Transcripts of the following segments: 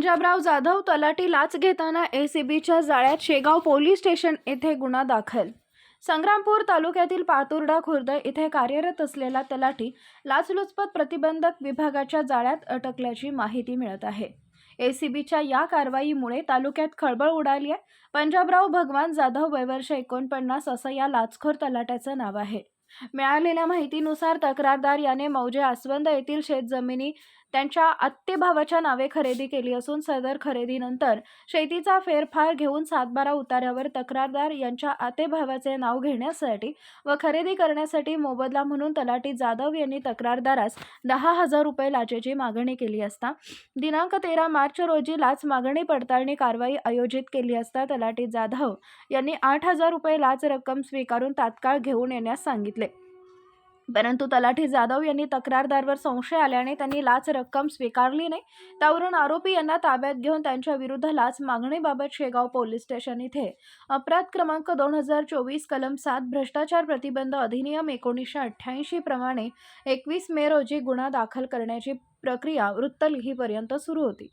पंजाबराव जाधव तलाठी लाच घेताना एसीबीच्या जाळ्यात शेगाव पोलीस स्टेशन येथे गुन्हा दाखल. संग्रामपूर तालुक्यातील पातुर्डा खुर्द इथे कार्यरत असलेला तलाठी लाचलुचपत प्रतिबंधक विभागाच्या जाळ्यात अटकल्याची माहिती मिळत आहे. एसीबीच्या या कारवाईमुळे तालुक्यात खळबळ उडाली आहे. पंजाबराव भगवान जाधव वयवर्ष एकोणपन्नास असं या लाचखोर तलाट्याचं नाव आहे. मिळालेल्या माहितीनुसार तक्रारदार याने मौजे आसवंद येथील शेतजमिनी त्यांच्या आत्तेभावाच्या नावे खरेदी केली असून सदर खरेदीनंतर शेतीचा फेरफार घेऊन सातबारा उतार्यावर तक्रारदार यांच्या आतेभावाचे नाव घेण्यासाठी व खरेदी करण्यासाठी मोबदला म्हणून तलाटी जाधव यांनी तक्रारदारास दहा हजार रुपये लाचेची मागणी केली असता दिनांक तेरा मार्च रोजी लाच मागणी पडताळणी कारवाई आयोजित केली असता तलाटी जाधव यांनी आठ हजार रुपये लाच रक्कम स्वीकारून तात्काळ घेऊन येण्यास सांगितले. परंतु तलाठी जाधव यांनी तक्रारदारवर संशय आल्याने त्यांनी लाच रक्कम स्वीकारली नाही. त्यावरून आरोपी यांना ताब्यात घेऊन त्यांच्या विरुद्ध लाच मागणीबाबत शेगाव पोलीस स्टेशन इथे. अपराध क्रमांक दोन हजार चोवीस कलम सात भ्रष्टाचार प्रतिबंध अधिनियम एकोणीसशे अठ्ठ्याऐंशी प्रमाणे एकवीस मे रोजी गुन्हा दाखल करण्याची प्रक्रिया वृत्तलिहीपर्यंत सुरू होती.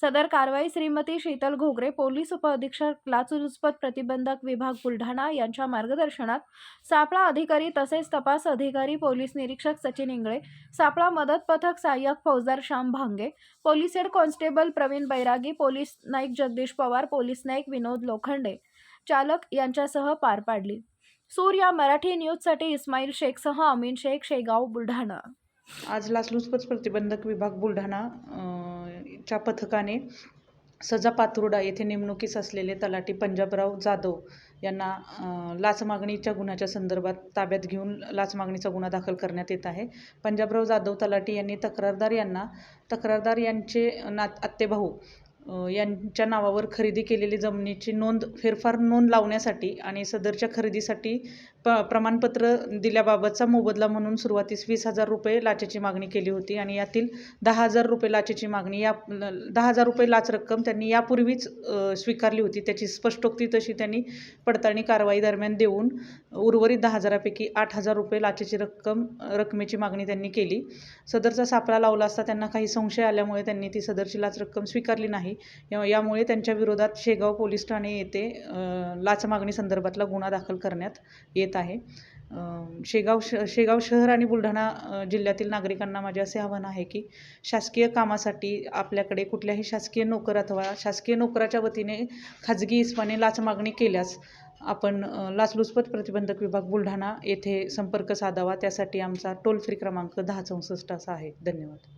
सदर कारवाई श्रीमती शीतल घोगरे पोलीस उपअधीक्षक लाचलुचपत प्रतिबंधक विभाग बुलढाणा यांच्या मार्गदर्शनात सापळा अधिकारी तसेच तपास अधिकारी पोलीस निरीक्षक सचिन इंगळे सापळा मदत पथक सहाय्यक फौजदार Shyam Bhange police head constable Pravin Bairagi police Naik Jagdish Pawar police नाईक विनोद लोखंडे चालक यांच्यासह पार पाडली. सूर या मराठी न्यूजसाठी इस्माईल शेखसह अमीन शेख शेगाव बुलढाणा. आज लाचलुचपत प्रतिबंधक विभाग बुलढाणा च्या पथकाने सजा पातुर्डा येथे नेमणुकीस असलेले तलाठी पंजाबराव जाधव यांना लाचमागणीच्या लाच मागणीच्या गुन्ह्याच्या संदर्भात ताब्यात घेऊन लाच मागणीचा गुन्हा दाखल करण्यात येत आहे. पंजाबराव जाधव तलाठी यांनी तक्रारदार यांना तक्रारदार यांचे नात आत्तेभाऊ यांच्या नावावर खरेदी केलेली जमिनीची नोंद फेरफार नोंद लावण्यासाठी आणि सदरच्या खरेदीसाठी प प्रमाणपत्र दिल्याबाबतचा मोबदला म्हणून सुरुवातीस वीस हजार रुपये लाचेची मागणी केली होती आणि यातील दहा हजार रुपये लाचेची मागणी या दहा हजार रुपये लाच रक्कम त्यांनी यापूर्वीच स्वीकारली होती. त्याची स्पष्टोक्ती तशी त्यांनी पडताळणी कारवाई दरम्यान देऊन उर्वरित दहा हजारापैकी आठ हजार रुपये लाचेची रक्कम रकमेची मागणी त्यांनी केली. सदरचा सापळा लावला असता त्यांना काही संशय आल्यामुळे त्यांनी ती सदरची लाच रक्कम स्वीकारली नाही. या- यामुळे त्यांच्या विरोधात शेगाव पोलीस ठाणे येथे लाच मागणी संदर्भातला गुन्हा दाखल करण्यात येत आहे. शेगाव श शेगाव शहर आणि बुलढाणा जिल्ह्यातील नागरिकांना माझे असे आव्हान आहे की शासकीय कामासाठी आपल्याकडे कुठल्याही शासकीय नोकर अथवा शासकीय नोकराच्या वतीने खाजगी इस्माने लाच मागणी केल्यास आपण लाचलुचपत प्रतिबंधक विभाग बुलढाणा येथे संपर्क साधावा. त्यासाठी आमचा टोल फ्री क्रमांक दहा चौसष्ट असा आहे. धन्यवाद.